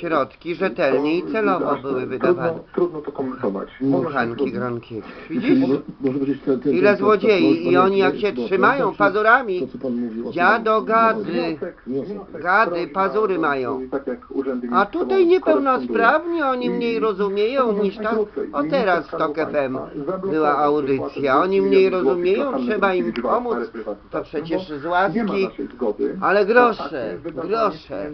środki rzetelnie i celowo były wydawane. Trudno, to komentować. Muchanki. Gronkiewicz. Widzisz? Ile złodziei i oni jak się no, trzymają pazurami, dziado gady. Gady, pazury mają. Tak A tutaj niepełnosprawni, oni mniej rozumieją niż najkrócej, O teraz Skarbu Tok FM była audycja, oni 2 mniej rozumieją, trzeba im pomóc. To przecież z łaski, ale grosze, grosze.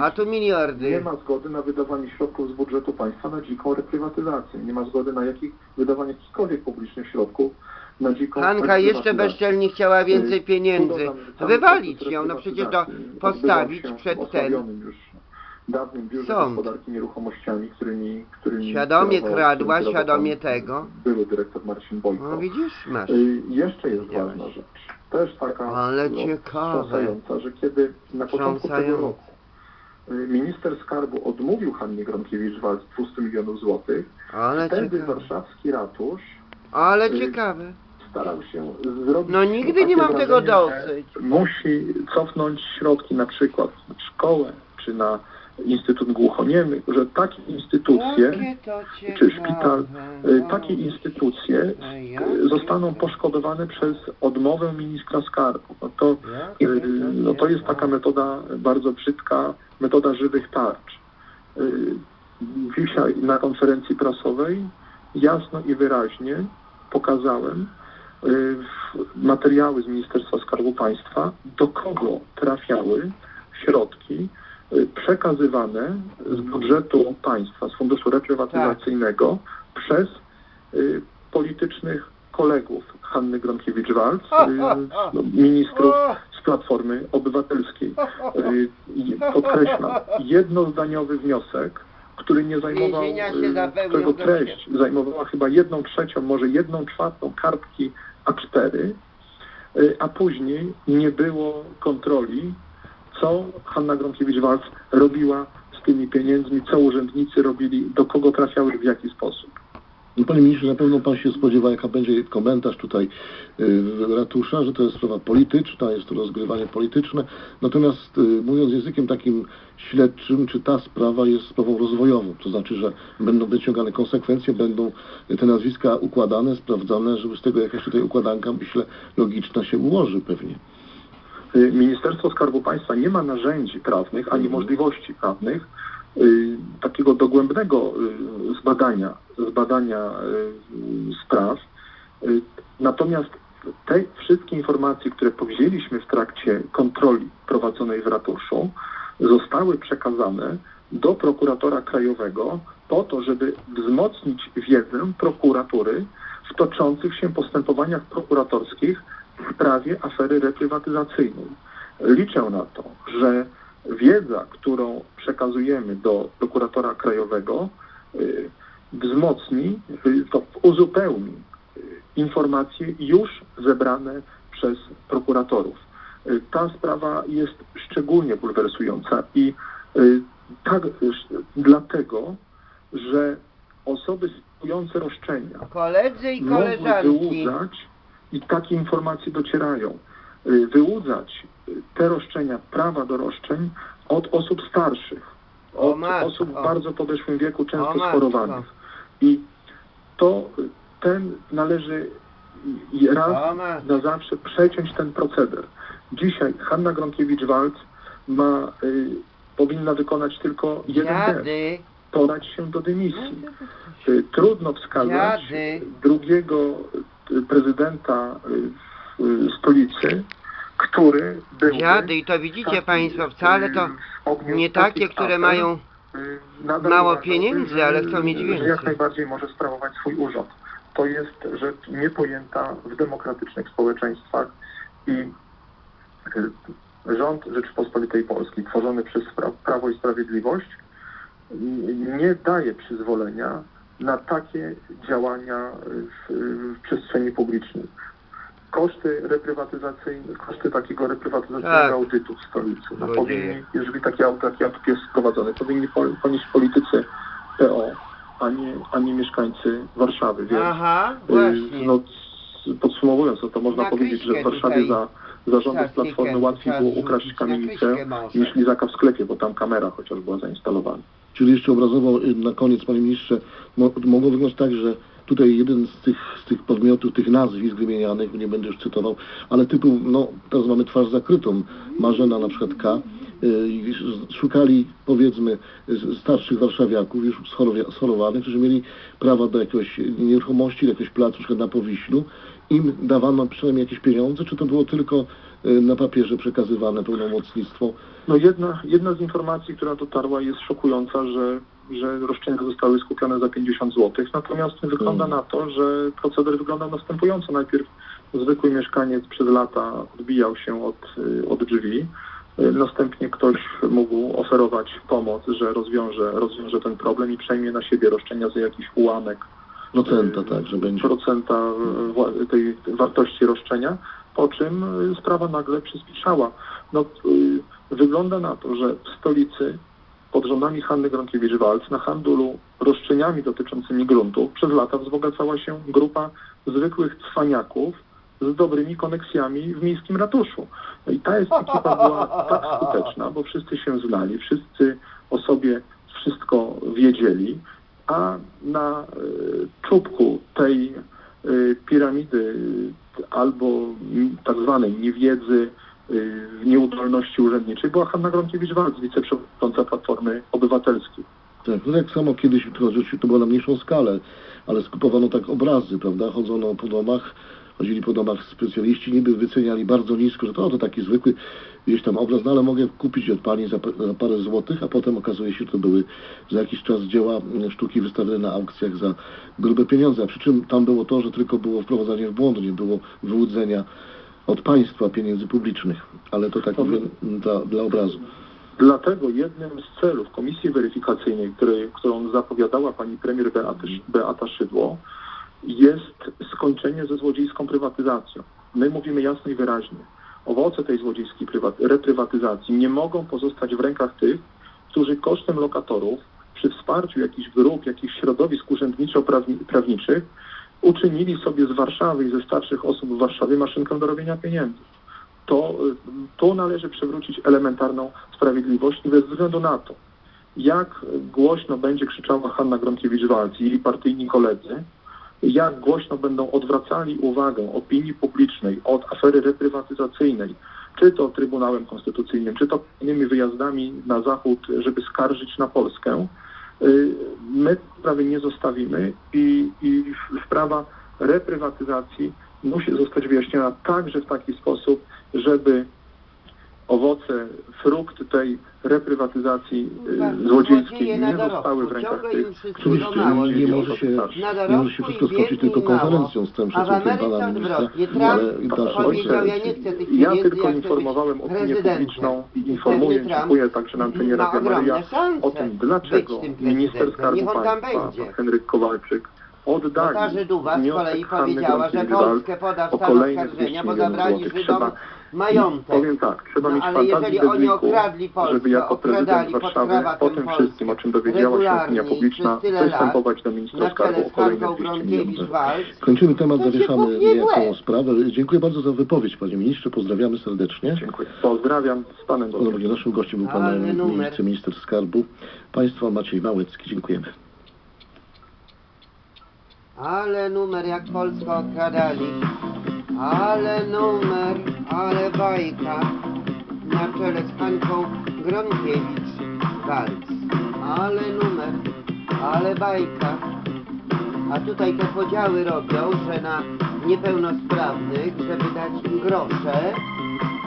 A tu miliardy. Zgody na wydawanie środków z budżetu państwa na dziką reprywatyzację. Nie ma zgody na jakich, wydawanie jakichkolwiek publicznych środków na dziką Hanka jeszcze bezczelnie chciała więcej Y, pieniędzy. Wywalić ją, no przecież do, postawić przed ten. dawnym biurze Sąd. gospodarki nieruchomościami, którymi, którymi Świadomie kradła, świadomie tego. Były dyrektor Marcin Bojko. No widzisz, masz. Y, Jeszcze jest Widziałeś. ważna rzecz. Też taka Ale no, ciekawe. że kiedy na początku tego roku minister skarbu odmówił Hannie Gronkiewicz-Waltz 200 milionów złotych, Ale wtedy ciekawe. warszawski ratusz Ale Y, ciekawe. starał się zrobić... No nigdy nie mam tego dosyć. Musi cofnąć środki na przykład na szkołę, czy na Instytut Głuchoniemych, że takie instytucje, czy szpital, y, takie instytucje y, jakie zostaną poszkodowane przez odmowę ministra skarbu. No to, no to jest taka metoda bardzo brzydka, metoda żywych tarcz. Dzisiaj na konferencji prasowej jasno i wyraźnie pokazałem materiały z Ministerstwa Skarbu Państwa, do kogo trafiały środki przekazywane z budżetu państwa, z funduszu reprywatyzacyjnego przez y, politycznych kolegów Hanny Gronkiewicz-Waltz, y, no, ministrów z Platformy Obywatelskiej. Y, Podkreślam, jednozdaniowy wniosek, który nie zajmował, którego treść zajmowała chyba jedną trzecią, może jedną czwartą kartki A4, y, a później nie było kontroli, co Hanna Gronkiewicz-Waltz robiła z tymi pieniędzmi, co urzędnicy robili, do kogo trafiały, w jaki sposób. No, Panie ministrze, na pewno pan się spodziewa, jaka będzie komentarz tutaj y, ratusza, że to jest sprawa polityczna, jest to rozgrywanie polityczne. Natomiast y, mówiąc językiem takim śledczym, czy ta sprawa jest sprawą rozwojową, to znaczy, że będą wyciągane konsekwencje, będą te nazwiska układane, sprawdzane, żeby z tego jakaś tutaj układanka, myślę, logiczna się ułoży pewnie. Y, Ministerstwo Skarbu Państwa nie ma narzędzi prawnych ani możliwości prawnych y, takiego dogłębnego y, zbadania, zbadania spraw. Natomiast te wszystkie informacje, które powzięliśmy w trakcie kontroli prowadzonej w ratuszu, zostały przekazane do prokuratora krajowego po to, żeby wzmocnić wiedzę prokuratury w toczących się postępowaniach prokuratorskich w sprawie afery reprywatyzacyjnej. Liczę na to, że wiedza, którą przekazujemy do prokuratora krajowego, y, wzmocni, y, to uzupełni y, informacje już zebrane przez prokuratorów. Ta sprawa jest szczególnie bulwersująca i tak dlatego, że osoby sprawujące roszczenia Koledzy i mogły koleżanki. wyłudzać i takie informacje docierają. y, Wyłudzać y, te roszczenia, prawa do roszczeń od osób starszych, od matko. osób w bardzo podeszłym wieku, często matko. schorowanych. I to y, ten należy raz na zawsze przeciąć ten proceder. Dzisiaj Hanna Gronkiewicz-Waltz ma, y, powinna wykonać tylko jeden gest. Dziady. Podać się do dymisji. Y, Trudno wskazać Dziady. drugiego prezydenta y, w stolicy, który byłby Dziady i to widzicie taki, Państwo, wcale to y, nie takie, które mają y, mało pieniędzy, ale chcą mieć więcej. jak najbardziej może sprawować swój urząd. To jest rzecz niepojęta w demokratycznych społeczeństwach i y, rząd Rzeczypospolitej Polskiej tworzony przez Pra- Prawo i Sprawiedliwość y, nie daje przyzwolenia na takie działania w, w przestrzeni publicznej. Koszty reprywatyzacyjne, koszty takiego reprywatyzacyjnego Tak. audytu w stolicy. No, powinni, jeżeli taki, aut- taki audyt jest wprowadzony, powinni po- ponieść politycy PO, a nie, a nie mieszkańcy Warszawy. Więc Aha, y, właśnie. no, podsumowując, no to można Na powiedzieć, że w Warszawie tutaj za zarządów Platformy łatwiej trzeba było ukraść kamienicę niż lizaka w sklepie, bo tam kamera chociaż była zainstalowana. Czyli jeszcze obrazowo y, na koniec, panie ministrze, mo, mogło wyglądać tak, że tutaj jeden z tych, z tych podmiotów, tych nazwisk wymienianych, nie będę już cytował, ale typu, no teraz mamy twarz zakrytą, Marzena na przykład K, y, szukali powiedzmy starszych warszawiaków, już schorowanych, którzy mieli prawa do jakiejś nieruchomości, do jakiegoś placu, na Powiślu, im dawano przynajmniej jakieś pieniądze, czy to było tylko na papierze przekazywane pełnomocnictwo? No jedna, jedna z informacji, która dotarła jest szokująca, że, że roszczenia zostały skupione za 50 zł. Natomiast wygląda Mm. na to, że proceder wyglądał następująco. Najpierw zwykły mieszkaniec przez lata odbijał się od, y, od drzwi. Y, Następnie ktoś mógł oferować pomoc, że rozwiąże, rozwiąże ten problem i przejmie na siebie roszczenia za jakiś ułamek Procenta, tak, że będzie. procenta e, tej wartości roszczenia, po czym e, sprawa nagle przyspieszała. No, y, wygląda na to, że w stolicy pod rządami Hanny Gronkiewicz-Walc na handlu roszczeniami dotyczącymi gruntów przez lata wzbogacała się grupa zwykłych cwaniaków z dobrymi koneksjami w miejskim ratuszu. No i ta jest ekipa była tak skuteczna, bo wszyscy się znali, wszyscy o sobie wszystko wiedzieli, a na y, czubku tej y, piramidy y, albo tak zwanej niewiedzy, nieudolności urzędniczej była Hanna Gronkiewicz-Walc, wiceprzewodnicząca Platformy Obywatelskiej. Tak, no tak samo kiedyś to, oczywiście to było na mniejszą skalę, ale skupowano tak obrazy, prawda? Chodzono po domach, chodzili po domach specjaliści, niby wyceniali bardzo nisko, że to, to taki zwykły gdzieś tam obraz, no ale mogę kupić od pani za, za parę złotych, a potem okazuje się, że to były za jakiś czas dzieła sztuki wystawione na aukcjach za grube pieniądze, a przy czym tam było to, że tylko było wprowadzanie w błąd, nie było wyłudzenia od państwa pieniędzy publicznych, ale to tak mówię dla, dla obrazu. Dlatego jednym z celów komisji weryfikacyjnej, której, którą zapowiadała pani premier Beata, Beata Szydło, jest skończenie ze złodziejską prywatyzacją. My mówimy jasno i wyraźnie. Owoce tej złodziejskiej prywat- reprywatyzacji nie mogą pozostać w rękach tych, którzy kosztem lokatorów, przy wsparciu jakichś grup, jakichś środowisk urzędniczo-prawniczych, uczynili sobie z Warszawy i ze starszych osób w Warszawie maszynkę do robienia pieniędzy to tu należy przywrócić elementarną sprawiedliwość i bez względu na to, jak głośno będzie krzyczała Hanna Gronkiewicz-Walc i jej partyjni koledzy, jak głośno będą odwracali uwagę opinii publicznej od afery reprywatyzacyjnej, czy to Trybunałem Konstytucyjnym, czy to innymi wyjazdami na Zachód, żeby skarżyć na Polskę, y, my sprawy nie zostawimy i, i sprawa reprywatyzacji musi zostać wyjaśniona także w taki sposób, żeby owoce, frukty tej reprywatyzacji Tak, y, złodziejskiej nie na zostały w rękach tych, którzy nie może się- Nie może się wszystko skończyć tylko konferencją z tym szacunkiem pana ministra, ale dalsze ja ojcze, Ja tylko informowałem opinię publiczną i informuję, dziękuję także na antenie Radia szanse o tym, dlaczego tym minister. Skarbu Państwa, pan Henryk Kowalczyk, oddali ta Żydowa z wniosek kolei Hanny powiedziała, że Polskę poda w o stan kolejne oskarżenia, 200 bo zabrali złotych. Żydom Trzeba- majątek. Powiem tak, trzeba No, mieć ale fantazję jeżeli oni okradli Polskę, żeby jako prezydent Warszawy po tym Polskę wszystkim, o czym dowiedziała się opinia publiczna, występować do ministra na skarbu o kolejne Hanką 200 milionów. Gronkiewicz-Walc, Kończymy temat, zawieszamy łeb. sprawę. Dziękuję bardzo za wypowiedź, panie ministrze. Pozdrawiamy serdecznie. Dziękuję. Pozdrawiam z panem. Ponownie naszym gościem był pan wiceminister skarbu państwa Maciej Małecki. Dziękujemy. ale numer jak Polskę okradali, ale numer, ale bajka, na czele z Hanką Gronkiewicz-Walc, ale numer, ale bajka. A tutaj te podziały robią, że na niepełnosprawnych, żeby dać im grosze,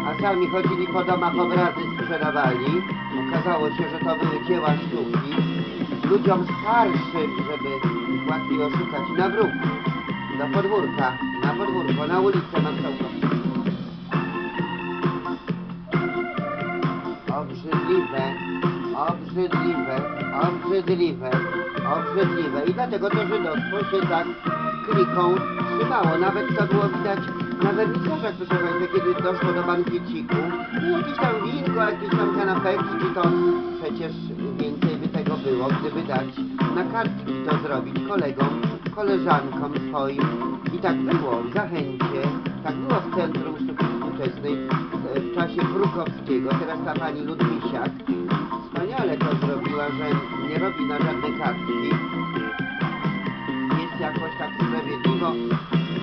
a sami chodzili po domach obrazy sprzedawali. Okazało się, że to były dzieła sztuki. Ludziom starszym, żeby łatwiej oszukać na wróg, do podwórka, na podwórko, na ulicę marszałkowską. Obrzydliwe, obrzydliwe, obrzydliwe. I dlatego to żydostwo się tak kliką trzymało. Nawet to było widać na wernisażach, proszę Państwa, kiedy doszło do bankieciku. I jakieś tam winko, jakieś tam kanapeczki, to przecież więcej by tego było, gdyby dać na kartki to zrobić kolegom, koleżankom swoim. I tak było w Zachęcie, tak było w Centrum Sztuki Współczesnej w czasie Brukowskiego, teraz ta pani Ludwisiak. Wspaniale to mówiła, że nie robi na żadne kartki. Jest jakoś tak sprawiedliwo,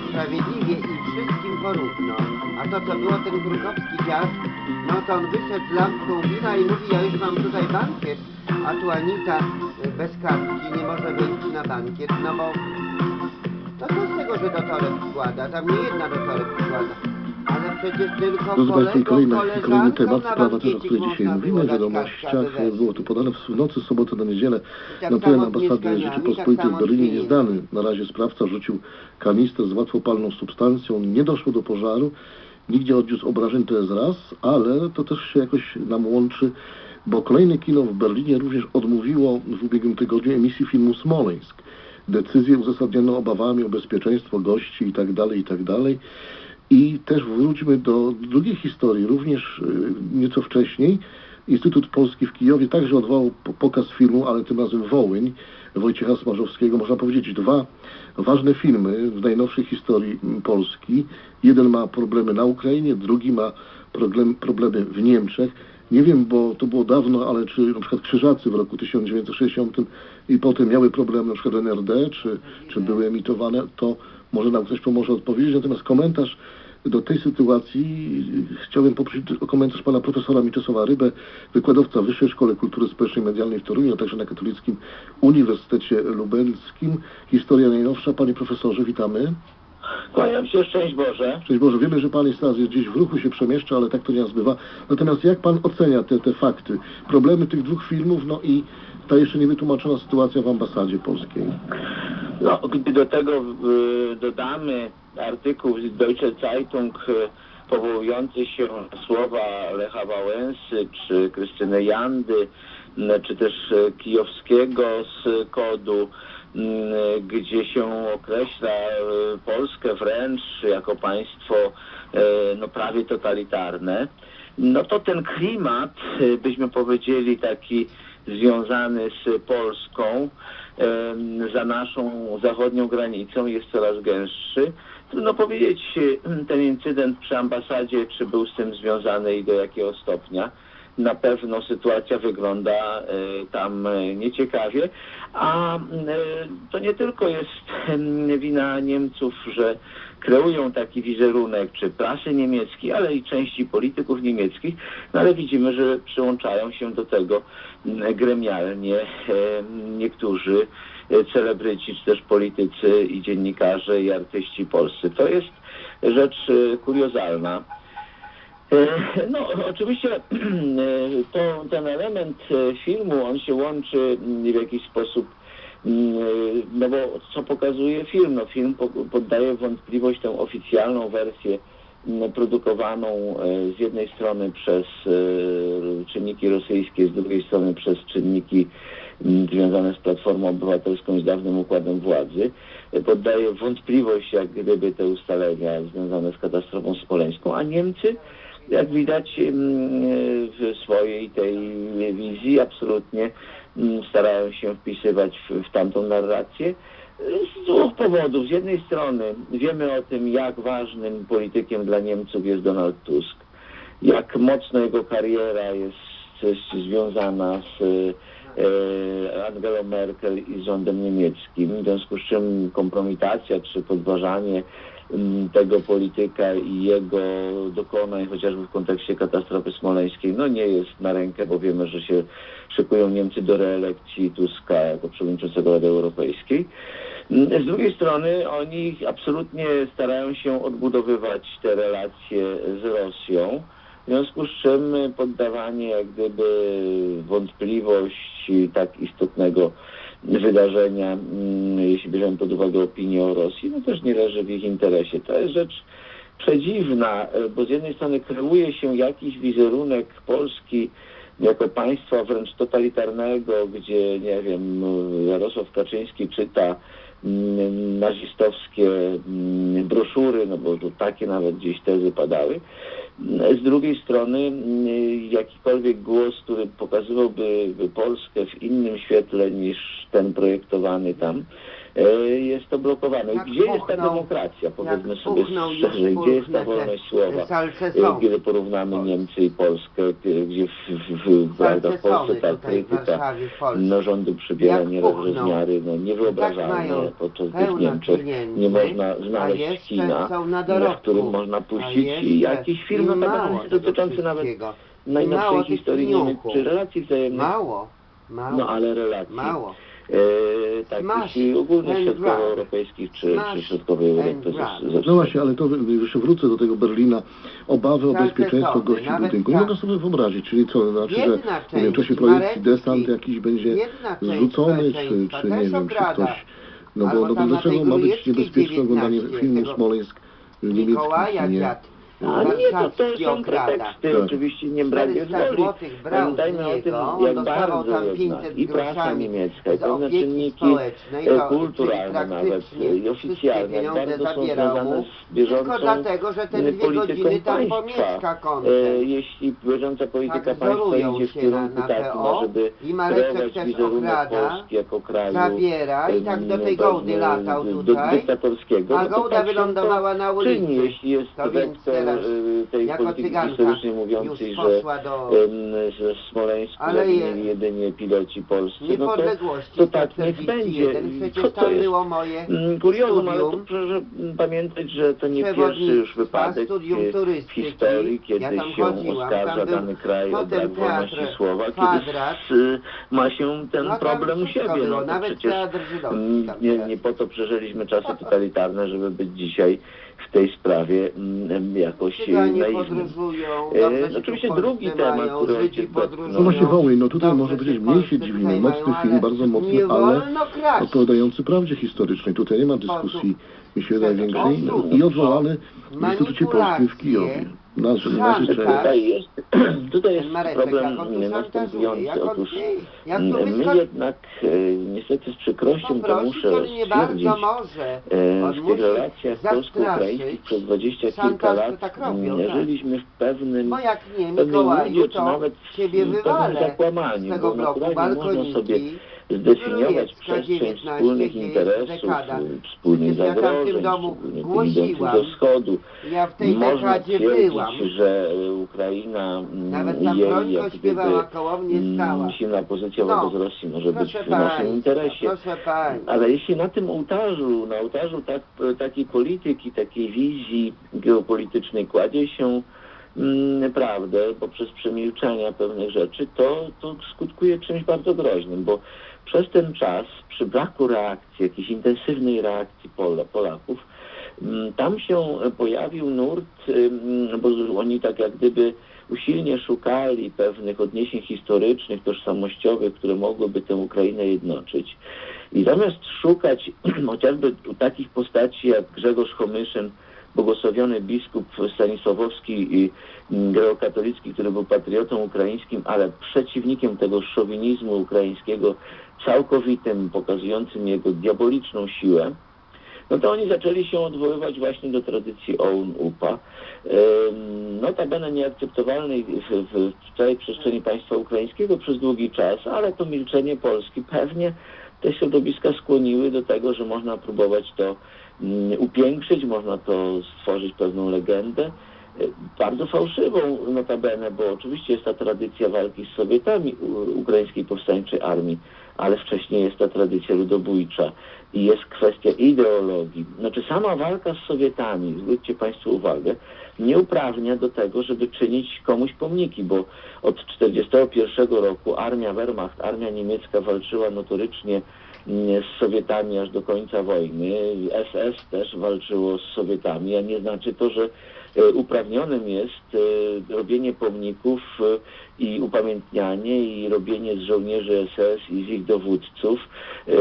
sprawiedliwie i wszystkim porówno. A to co było ten Krukowski dziad, no to on wyszedł z lampką wina i mówi, ja już mam tutaj bankiet, a tu Anita y, bez kartki nie może wyjść na bankiet, no bo to co z tego, że do toreb wkłada? Tam nie jedna do toreb wkłada. Przecież tylko i kolegom, kolejny, temat, sprawa też, o której dzisiaj mówimy, w wiadomościach było to podane w nocy z soboty na niedzielę. Tak Na teren ambasady Rzeczypospolitej tak w Berlinie nieznany. Na razie sprawca rzucił kanister z łatwopalną substancją. Nie doszło do pożaru. Nigdzie odniósł obrażeń, to jest raz, ale to też się jakoś nam łączy, bo kolejne kino w Berlinie również odmówiło w ubiegłym tygodniu emisji filmu Smoleńsk. Decyzję uzasadniono obawami o bezpieczeństwo gości i tak dalej, i też wróćmy do drugiej historii, również y, nieco wcześniej. Instytut Polski w Kijowie także odwołał po- pokaz filmu, ale tym razem Wołyń Wojciecha Smarzowskiego. Można powiedzieć dwa ważne filmy w najnowszej historii mm, Polski. Jeden ma problemy na Ukrainie, drugi ma problem, problemy w Niemczech. Nie wiem, bo to było dawno, ale czy na przykład Krzyżacy w roku 1960 i potem miały problemy na przykład NRD, czy, czy były emitowane, to może nam ktoś pomoże odpowiedzieć. Natomiast komentarz do tej sytuacji chciałbym poprosić o komentarz pana profesora Mieczysława Rybę, wykładowca Wyższej Szkole Kultury Społecznej i Medialnej w Toruniu, a także na Katolickim Uniwersytecie Lubelskim. Historia najnowsza. Panie profesorze, witamy. Kłaniam się, szczęść Boże. Cześć Boże, wiemy, że Pan jest teraz gdzieś w ruchu, się przemieszcza, ale tak to nie bywa. Natomiast jak Pan ocenia te, te fakty, problemy tych dwóch filmów, no i ta jeszcze niewytłumaczona sytuacja w ambasadzie polskiej? No, gdy do tego dodamy artykuł z Deutsche Zeitung y, powołujący się słowa Lecha Wałęsy, czy Krystyny Jandy, czy też y, Kijowskiego z kodu, gdzie się określa y, Polskę wręcz jako państwo no, prawie totalitarne, no to ten klimat, byśmy powiedzieli taki związany z Polską za naszą zachodnią granicą jest coraz gęstszy. Trudno powiedzieć, ten incydent przy ambasadzie, czy był z tym związany i do jakiego stopnia. Na pewno sytuacja wygląda y, tam y, nieciekawie, a y, to nie tylko jest wina Niemców, że kreują taki wizerunek, czy prasy niemieckiej, ale i części polityków niemieckich, no ale widzimy, że przyłączają się do tego gremialnie e, niektórzy e, celebryci, czy też politycy i dziennikarze i artyści polscy. To jest rzecz e, kuriozalna. E, No, oczywiście e, to, ten element e, filmu, on się łączy mm, w jakiś sposób, mm, no bo co pokazuje film? No, film po- poddaje wątpliwość tę oficjalną wersję mm, produkowaną z jednej strony przez czynniki rosyjskie, z drugiej strony przez czynniki związane z Platformą Obywatelską i z dawnym układem władzy. Poddaje wątpliwość jak gdyby te ustalenia związane z katastrofą smoleńską, a Niemcy jak widać w swojej tej wizji absolutnie starają się wpisywać w, w tamtą narrację z dwóch powodów. Z jednej strony wiemy o tym, jak ważnym politykiem dla Niemców jest Donald Tusk, jak mocno jego kariera jest, jest związana z e, Angelą Merkel i rządem niemieckim, w związku z czym kompromitacja czy podważanie tego polityka i jego dokonań, chociażby w kontekście katastrofy smoleńskiej, no nie jest na rękę, bo wiemy, że się szykują Niemcy do reelekcji Tuska jako przewodniczącego Rady Europejskiej. Mm, Z drugiej strony oni absolutnie starają się odbudowywać te relacje z Rosją, w związku z czym poddawanie jak gdyby wątpliwości tak istotnego wydarzenia, mm, jeśli bierzemy pod uwagę opinię o Rosji, no też nie leży w ich interesie. To jest rzecz przedziwna, bo z jednej strony kreuje się jakiś wizerunek Polski jako państwa wręcz totalitarnego, gdzie, nie wiem, Jarosław Kaczyński czyta mm, nazistowskie mm, broszury, no bo tu takie nawet gdzieś tezy padały. Z drugiej strony mm, jakikolwiek głos, który pokazywałby Polskę w innym świetle niż ten projektowany tam, jest to blokowane. Jak Gdzie jest ta demokracja, powiedzmy sobie szczerze, gdzie jest ta wolność słowa? salcesony. E, Kiedy porównamy Niemcy i Polskę, e, gdzie w, w, w, prawda, w Polsce ta krytyka no, rządu przybiera puchną. no, niewyobrażalne, podczas gdy w Niemczech nie można znaleźć kina, na którym można puścić jakiś film, no tak naprawdę dotyczący nawet najnowszej historii Niemiec, czy relacji wzajemnych, Mało, mało, no ale relacji mało. E, takich and środkowoeuropejskich, czy, czy środkowej Europy. No właśnie, ale to jeszcze wrócę do tego Berlina. Obawy o bezpieczeństwo gości nawet budynku. Nie tak. mogę sobie wyobrazić, czyli co, znaczy, że nie wiem, w czasie projekcji desant jakiś będzie zrzucony, czy, czy nie wiem, czy ktoś... No bo, no bo dlaczego ma być niebezpieczne oglądanie 19 filmu Smoleńsk niemiecki Mikołaja w kinie? dziad A nie, to, to są okrada. preteksty, Tak. oczywiście nie brak 400 woli. Pamiętajmy o tym, jak bardzo tam jednak 500 i prasa niemiecka, i pewne czynniki e, kulturalne nawet e, i oficjalne bardzo są związane mu, z bieżącą tylko dlatego, że ten e, dwie polityką godziny tam państwa. pomieszka. E, jeśli bieżąca polityka Tak państwa idzie w kierunku takim, żeby kreować wizerunek Polski jako kraju zabiera i tak do tej em, Gołdy latał tutaj, a no Gołda tak wylądowała na ulicy. Czyni, jeśli jest To więc wektor teraz tej jako polityki już mówiącej, że że w Smoleńsku mieli jedynie piloci polscy, no to, to tak niech 141. będzie. Co to jest? było moje Mm, Kuriozum, ale to proszę pamiętać, że to nie pierwszy już wypadek e, w historii, kiedy Ja się oskarża dany kraj o brak wolności słowa, kiedy Kwadrat. s- ma się ten No problem u siebie. No to nawet przecież nie, nie po to przeżyliśmy czasy totalitarne, żeby być dzisiaj w tej sprawie mm, jakoś e, naiwnym. podróżują, E, dobrze się oczywiście drugi temat, który ojciec. No właśnie Wołyń, no tutaj może powiedzieć w mniej się dziwimy, mocny film, bardzo mocny, ale odpowiadający prawdzie historycznej. Tutaj nie ma dyskusji, mi się wydaje, większej. I odwołany w Instytucie Polskim w Kijowie. Nasz, naszej szantaż. części. Tutaj jest, tutaj jest Mareczek, problem następujący. Otóż mm, my jednak e, niestety z przykrością to muszę stwierdzić, e, w tych relacjach polsko-ukraińskich przez dwadzieścia kilka to lat tak robią, mm, tak. żyliśmy w pewnym, Bo jak nie, pewnym Mikołaju, nudzie, czy to nawet w pewnym zakłamaniu, bo bloku można sobie. Zdefiniować przestrzeń 19, wspólnych interesów, wspólnych zagrożeń, idących do wschodu. Ja w tej Można twierdzić, że e, Ukraina mm, jej jak gdyby, mm, silna pozycja No, wobec Rosji może być w naszym interesie. Ale jeśli na tym ołtarzu, na ołtarzu tak, takiej polityki, takiej wizji geopolitycznej kładzie się mm, prawdę poprzez przemilczenia pewnych rzeczy, to, to skutkuje czymś bardzo groźnym, bo przez ten czas, przy braku reakcji, jakiejś intensywnej reakcji Pola, Polaków, mm, tam się pojawił nurt, ym, bo oni tak jak gdyby usilnie szukali pewnych odniesień historycznych, tożsamościowych, które mogłyby tę Ukrainę jednoczyć. I zamiast szukać chociażby u takich postaci jak Grzegorz Homyszyn, błogosławiony biskup Stanisławowski mm, grekokatolicki, który był patriotą ukraińskim, ale przeciwnikiem tego szowinizmu ukraińskiego całkowitym, pokazującym jego diaboliczną siłę, no to oni zaczęli się odwoływać właśnie do tradycji OUN UPA. Notabene nieakceptowalnej w, w, w całej przestrzeni państwa ukraińskiego przez długi czas, ale to milczenie Polski pewnie te środowiska skłoniły do tego, że można próbować to mm, upiększyć, można to stworzyć pewną legendę, y, bardzo fałszywą notabene, bo oczywiście jest ta tradycja walki z Sowietami Ukraińskiej Powstańczej Armii, ale wcześniej jest ta tradycja ludobójcza i jest kwestia ideologii. Znaczy sama walka z Sowietami, zwróćcie Państwo uwagę, nie uprawnia do tego, żeby czynić komuś pomniki, bo od 1941 roku armia Wehrmacht, armia niemiecka walczyła notorycznie mm, z Sowietami aż do końca wojny. SS też walczyło z Sowietami, a nie znaczy to, że uprawnionym jest e, robienie pomników e, i upamiętnianie i robienie z żołnierzy SS i z ich dowódców e,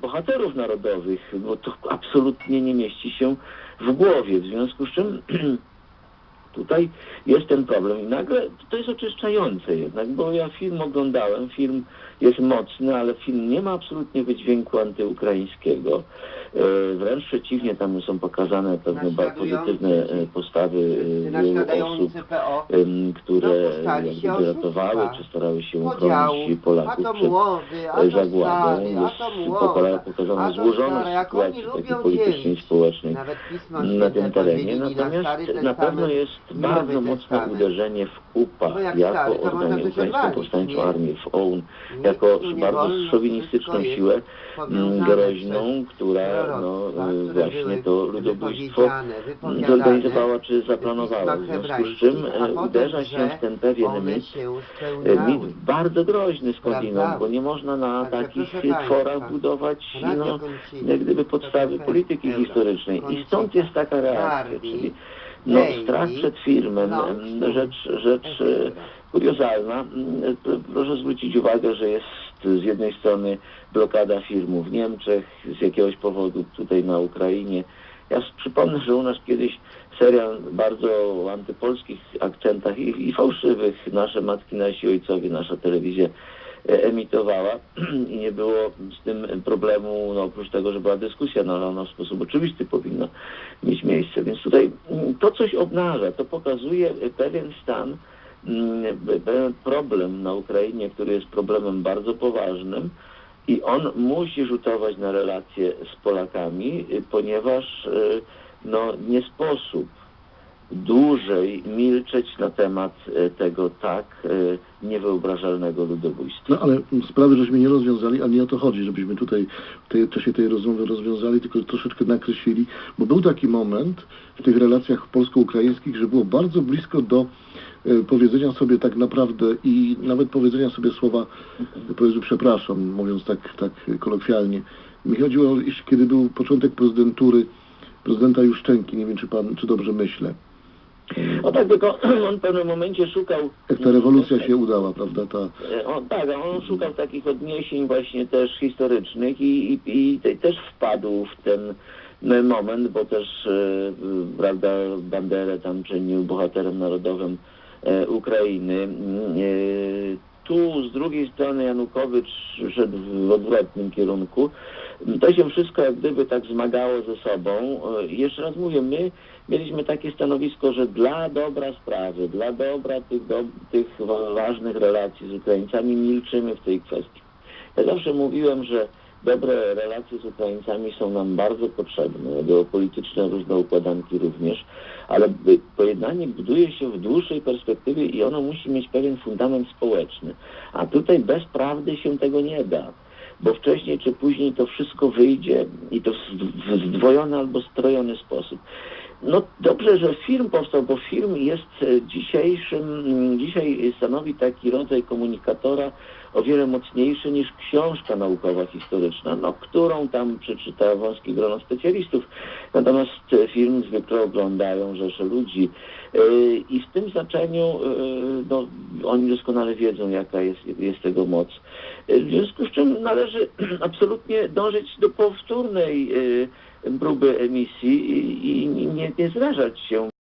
bohaterów narodowych, bo to absolutnie nie mieści się w głowie, w związku z czym tutaj jest ten problem. I nagle to jest oczyszczające jednak, bo ja film oglądałem, film jest mocny, ale film nie ma absolutnie wydźwięku antyukraińskiego. E, Wręcz przeciwnie, tam są pokazane pewne bardzo pozytywne e, postawy e, wielu osób, które No, ratowały, czy starały się uchronić Polaków przed zagładą. Jest pokazana a to złożoność stara, jak sytuacji oni takiej politycznej i społecznej na tym terenie. Natomiast na pewno jest bardzo mocne uderzenie w UPA No jak jako stary, to można organi- coś Ukraińską odwalić, Powstańczą? Armię, w OUN, jako bardzo szowinistyczną siłę, mm, groźną, która no, które e, właśnie to ludobójstwo zorganizowała czy zaplanowała. W związku z czym e, uderza się w ten pewien mit, e, mit bardzo groźny skądinąd, bo nie można na takich tworach budować no, jak gdyby podstawy polityki historycznej. I stąd jest taka reakcja, czyli no, strach przed filmem, em, rzecz, rzecz e, kuriozalna. Mm, Proszę zwrócić uwagę, że jest z jednej strony blokada firmu w Niemczech, z jakiegoś powodu tutaj na Ukrainie. Ja przypomnę, że u nas kiedyś serial bardzo o antypolskich akcentach i, i fałszywych, nasze matki, nasi ojcowie, nasza telewizja e, emitowała i nie było z tym problemu, no oprócz tego, że była dyskusja, no ale ona w sposób oczywisty powinna mieć miejsce. Więc tutaj mm, to coś obnaża, to pokazuje pewien stan, problem na Ukrainie, który jest problemem bardzo poważnym i on musi rzutować na relacje z Polakami, y, ponieważ y, no, nie sposób dłużej milczeć na temat e, tego tak e, niewyobrażalnego ludobójstwa. No ale sprawy żeśmy nie rozwiązali, a nie o to chodzi, żebyśmy tutaj w, tej, czasie tej rozmowy rozwiązali, tylko troszeczkę nakreślili, bo był taki moment w tych relacjach polsko-ukraińskich, że było bardzo blisko do e, powiedzenia sobie tak naprawdę i nawet powiedzenia sobie słowa, powiedzmy przepraszam, mówiąc tak, tak kolokwialnie. Mi chodziło, iż kiedy był początek prezydentury prezydenta Juszczenki, nie wiem czy pan, czy dobrze myślę, O tak, tylko on w pewnym momencie szukał... jak ta rewolucja się udała, prawda, ta E, On, tak, on szukał takich odniesień właśnie też historycznych i, i, i te, też wpadł w ten e, moment, bo też, e, prawda, Banderę tam czynił bohaterem narodowym. e, Ukrainy. Mm, E, tu z drugiej strony Janukowycz szedł w odwrotnym kierunku. To się wszystko jak gdyby tak zmagało ze sobą. E, Jeszcze raz mówię, my mieliśmy takie stanowisko, że dla dobra sprawy, dla dobra tych, do, tych wa- ważnych relacji z Ukraińcami milczymy w tej kwestii. Ja zawsze mówiłem, że dobre relacje z Ukraińcami są nam bardzo potrzebne, geopolityczne różne układanki również, ale pojednanie buduje się w dłuższej perspektywie i ono musi mieć pewien fundament społeczny. A tutaj bez prawdy się tego nie da bo wcześniej czy później to wszystko wyjdzie i to w zd- w zdwojony albo strojony sposób. No dobrze, że film powstał, bo film jest e, dzisiejszym, dzisiaj stanowi taki rodzaj komunikatora o wiele mocniejszy niż książka naukowa historyczna, no, którą tam przeczyta wąskie grono specjalistów. Natomiast e, film zwykle oglądają rzesze ludzi. E, I w tym znaczeniu e, no, oni doskonale wiedzą, jaka jest, jest tego moc. W związku z czym należy absolutnie dążyć do powtórnej próby emisji i, i nie, nie zrażać się